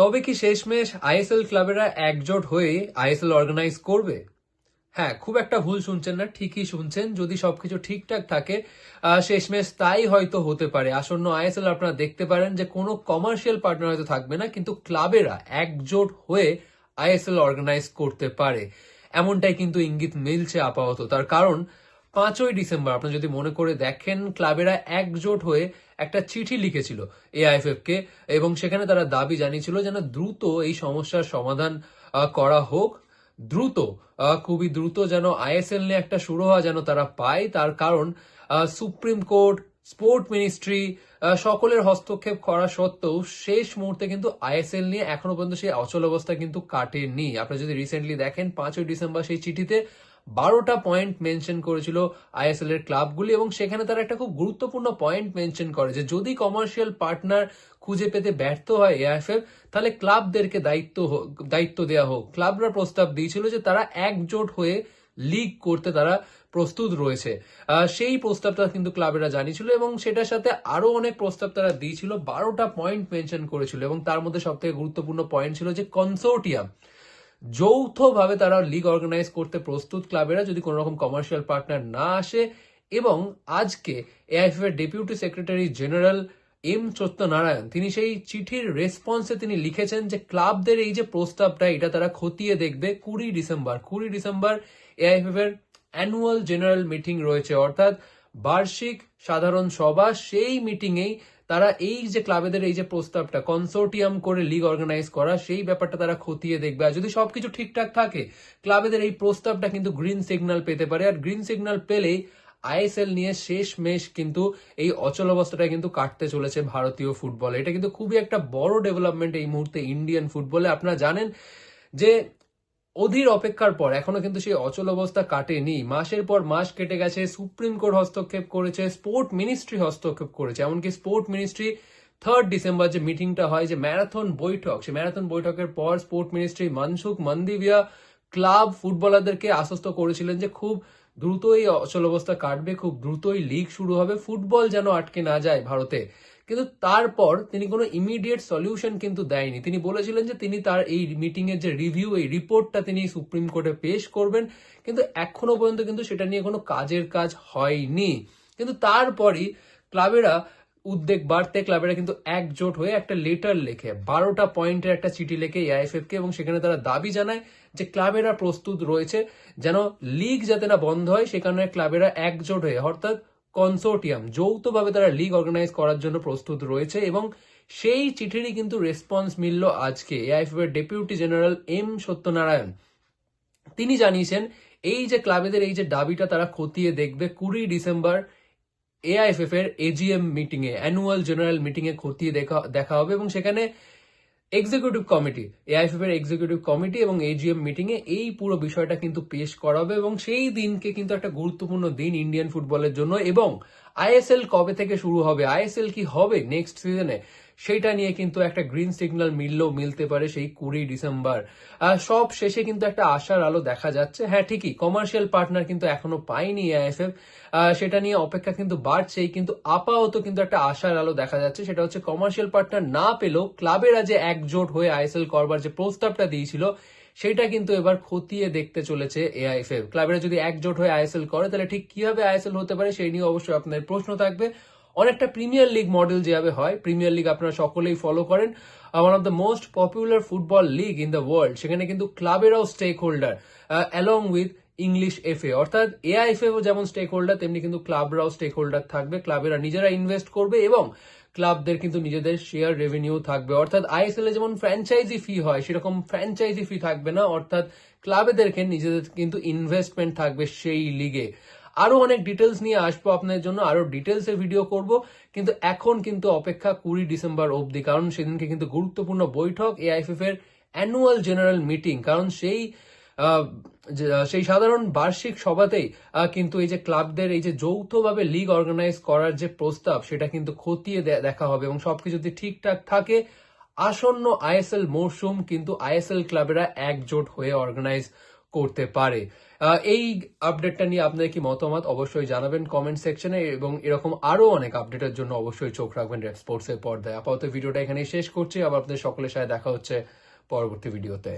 তবে কি শেষমেশ আইএসএল ক্লাবেরা একজোট হয়ে আইএসএল অর্গানাইজ করবে? হ্যাঁ খুব একটা ভুল শুনছেন না, ঠিকই শুনছেন। যদি সবকিছু ঠিকঠাক থাকে শেষমেশ তাই হয়তো হতে পারে। আসন্ন আইএসএল আপনারা দেখতে পারেন যে কোনো কমার্শিয়াল পার্টনার হয়তো থাকবে না, কিন্তু ক্লাবেরা একজোট হয়ে আইএসএল অর্গানাইজ করতে পারে। এমনটাই কিন্তু ইঙ্গিত মিলছে আপাতত। তার কারণ, পাঁচই ডিসেম্বর, আপনি যদি মনে করে দেখেন, ক্লাবেরা একজোট হয়ে একটা চিঠি লিখেছিল এআইএফএফ কে এবং সেখানে তারা দাবি জানিয়েছিল যেন দ্রুত এই সমস্যার সমাধান করা হোক। দ্রুত খুবই দ্রুত যেন আইএসএল নিয়ে একটা শুরু হওয়া যেন তারা পায়। তার কারণ সুপ্রিম কোর্ট, স্পোর্ট মিনিস্ট্রি সকলের হস্তক্ষেপ করা সত্ত্বেও শেষ মুহূর্তে কিন্তু আইএসএল নিয়ে এখনও পর্যন্ত সেই অচল অবস্থা কিন্তু কাটেনি। আপনি যদি রিসেন্টলি দেখেন, পাঁচই ডিসেম্বর সেই চিঠিতে বারোটা পয়েন্ট মেনশন করেছিল আইএসএল এর ক্লাবগুলি এবং সেখানে তারা একটা খুব গুরুত্বপূর্ণ পয়েন্ট মেনশন করে যে যদি কমার্শিয়াল পার্টনার খুঁজে পেতে ব্যর্থ হয় এআইএফএফ তাহলে ক্লাবদেরকে দায়িত্ব দায়িত্ব দেওয়া হোক। ক্লাবরা প্রস্তাব দিয়েছিল যে তারা একজোট হয়ে লিগ করতে তারা প্রস্তুত রয়েছে। সেই প্রস্তাবটা কিন্তু ক্লাবেরা জানিয়েছিল এবং সেটার সাথে আরও অনেক প্রস্তাব তারা দিয়েছিল। বারোটা পয়েন্ট মেনশন করেছিল এবং তার মধ্যে সব থেকে গুরুত্বপূর্ণ পয়েন্ট ছিল যে কনসোর্টিয়াম যৌথভাবে তারা লিগ অর্গানাইজ করতে প্রস্তুত ক্লাবেরা যদি কোনো রকম কমার্শিয়াল পার্টনার না আসে এবং আজকে এআইএফ এর deputy secretary general M Satyanarayana, তিনি সেই চিঠির রেসপন্সে তিনি লিখেছেন যে ক্লাবদের এই যে প্রস্তাবটা, এটা তারা খতিয়ে দেখবে কুড়ি ডিসেম্বর। কুড়ি ডিসেম্বর এআইএফ এর অ্যানুয়াল জেনারেল মিটিং রয়েছে, অর্থাৎ বার্ষিক সাধারণ সভা, সেই মিটিংয়েই তারা এই যে ক্লাবেদের এই যে প্রস্তাবটা কনসোর্টিয়াম করে লিগ অর্গানাইজ করা, সেই ব্যাপারটা তারা খতিয়ে দেখবে। আর যদি সবকিছু ঠিকঠাক থাকে, ক্লাবেদের এই প্রস্তাবটা কিন্তু গ্রিন সিগন্যাল পেতে পারে। আর গ্রিন সিগন্যাল পেলেই আইএসএল নিয়ে শেষ মেশ কিন্তু এই অচল অবস্থাটা কিন্তু কাটতে চলেছে ভারতীয় ফুটবলে এটা কিন্তু খুবই একটা বড় ডেভেলপমেন্ট এই মুহূর্তে ইন্ডিয়ান ফুটবলে আপনারা জানেন যে অধীর অপেক্ষার পর, এখনও কিন্তু সেই অচল অবস্থা কাটেনি। মাসের পর মাস কেটে গেছে, সুপ্রিম কোর্ট হস্তক্ষেপ করেছে, স্পোর্ট মিনিস্ট্রি হস্তক্ষেপ করেছে। এমনকি স্পোর্ট মিনিস্ট্রি থার্ড ডিসেম্বর যে মিটিংটা হয়, যে ম্যারাথন বৈঠক, সেই ম্যারাথন বৈঠকের পর sport ministry Mansukh Mandaviya club ফুটবলারদেরকে আশ্বস্ত করেছিলেন যে খুব দ্রুতই অচল অবস্থা কাটবে, খুব দ্রুতই লিগ শুরু হবে ফুটবল যেন আটকে না যায় ভারতে। কিন্তু তারপর তিনি কোনো ইমিডিয়েট সলিউশন কিন্তু দেয়নি। তিনি বলেছিলেন যে তিনি তার এই মিটিং এর যে রিভিউ এই রিপোর্টটা তিনি সুপ্রিম কোর্টে পেশ করবেন। কিন্তু এখনও পর্যন্ত কিন্তু সেটা নিয়ে কোনো কাজের কাজ হয়নি। কিন্তু তারপরই ক্লাবেরা উদ্বেগ বাড়তে ক্লাবেরা কিন্তু একজোট হয়ে একটা লেটার লেখে। বারোটা পয়েন্টের একটা চিঠি লেখে এআইএফএফ কে এবং সেখানে তারা দাবি জানায় যে ক্লাবেরা প্রস্তুত রয়েছে যেন লিগ যাতে না বন্ধ হয়, সে কারণে ক্লাবেরা একজোট হয়ে অর্থাৎ কনসোর্টিয়াম যৌথভাবে তারা লিগ অর্গানাইজ করার জন্য প্রস্তুত রয়েছে এবং সেই চিঠিরই কিন্তু রেসপন্স মিলল আজকে এআইএফএফ এর ডেপুটি জেনারেল এম সত্যনারায়ণ। তিনি জানিয়েছেন, এই যে ক্লাবেদের এই যে দাবিটা তারা খতিয়ে দেখবে কুড়ি ডিসেম্বর এআইএফএফ এর এজিএম মিটিং এ অ্যানুয়াল জেনারেল মিটিং এ খতিয়ে দেখা দেখা হবে এবং সেখানে এক্সিকিউটিভ কমিটি এআইএফএফ এর এক্সিকিউটিভ কমিটি এবং এজিএম মিটিং এ এই পুরো বিষয়টা কিন্তু পেশ করা হবে এবং সেই দিনকে কিন্তু একটা গুরুত্বপূর্ণ দিন ইন্ডিয়ান ফুটবলের জন্য এবং আইএসএল কবে থেকে শুরু হবে? আইএসএল কি হবে নেক্সট সিজনে সেটা নিয়ে কিন্তু একটা গ্রিন সিগন্যাল মিললেও মিলতে পারে সেই কুড়ি ডিসেম্বর। সব শেষে কিন্তু একটা আশার আলো দেখা যাচ্ছে। হ্যাঁ ঠিকই কমার্শিয়াল পার্টনার কিন্তু এখনও পায়নি আইএফএফ সেটা নিয়ে অপেক্ষা কিন্তু বাড়ছেই, কিন্তু আপাতত কিন্তু একটা আশার আলো দেখা যাচ্ছে। সেটা হচ্ছে কমার্শিয়াল পার্টনার না পেলেও ক্লাবেরা যে একজোট হয়ে আইএসএল করবার যে প্রস্তাবটা দিয়েছিল সেটা কিন্তু এবার খতিয়ে দেখতে চলেছে এআইএফএফ ক্লাবেরা যদি একজোট হয়ে আইএসএল করে, তাহলে ঠিক কীভাবে আইএসএল হতে পারে সেই নিয়ে অবশ্যই আপনাদের প্রশ্ন থাকবে। অনেকটা প্রিমিয়ার লিগ মডেল যেভাবে হয় প্রিমিয়ার লিগ আপনারা সকলেই ফলো করেন। One of the most popular football league in the world সেখানে কিন্তু ক্লাবেরাও stakeholder along with English FA অর্থাৎ এআইএফএও যেমন স্টেক হোল্ডার তেমনি কিন্তু ক্লাবরাও স্টেক হোল্ডার থাকবে। ক্লাবেরা নিজেরা ইনভেস্ট করবে এবং ক্লাবদের কিন্তু নিজেদের শেয়ার রেভিনিউ থাকবে। অর্থাৎ আইএসএল এ যেমন ফ্র্যাঞ্চাইজি ফি হয়, সেরকম ফ্র্যাঞ্চাইজি ফি থাকবে না। অর্থাৎ ক্লাবেদেরকে নিজেদের কিন্তু ইনভেস্টমেন্ট থাকবে সেই লিগে আরও অনেক ডিটেলস নিয়ে আসব আপনাদের জন্য, আরও ডিটেলস এর ভিডিও করব। কিন্তু এখন কিন্তু অপেক্ষা কুড়ি ডিসেম্বর অবধি, কারণ সেদিনকে কিন্তু গুরুত্বপূর্ণ বৈঠক এআইএফএফ এর অ্যানুয়াল জেনারেল মিটিং কারণ সেই সেই সাধারণ বার্ষিক সভাতেই কিন্তু এই যে ক্লাবদের এই যে যৌথভাবে লিগ অর্গানাইজ করার যে প্রস্তাব, সেটা কিন্তু খতিয়ে দেখা হবে এবং সবকিছু যদি ঠিকঠাক থাকে, আসন্ন আইএসএল মরশুম কিন্তু আইএসএল ক্লাবেরা একজোট হয়ে অর্গানাইজ করতে পারে। এই আপডেটটা নিয়ে আপনার কি মতামত অবশ্যই জানাবেন কমেন্ট সেকশনে এবং এরকম আরও অনেক আপডেটের জন্য অবশ্যই চোখ রাখবেন রেড স্পোর্টস এর পর্দায়। আপাতত ভিডিওটা এখানেই শেষ করছি। আবার আপনাদের সকলের সাথে দেখা হচ্ছে পরবর্তী ভিডিওতে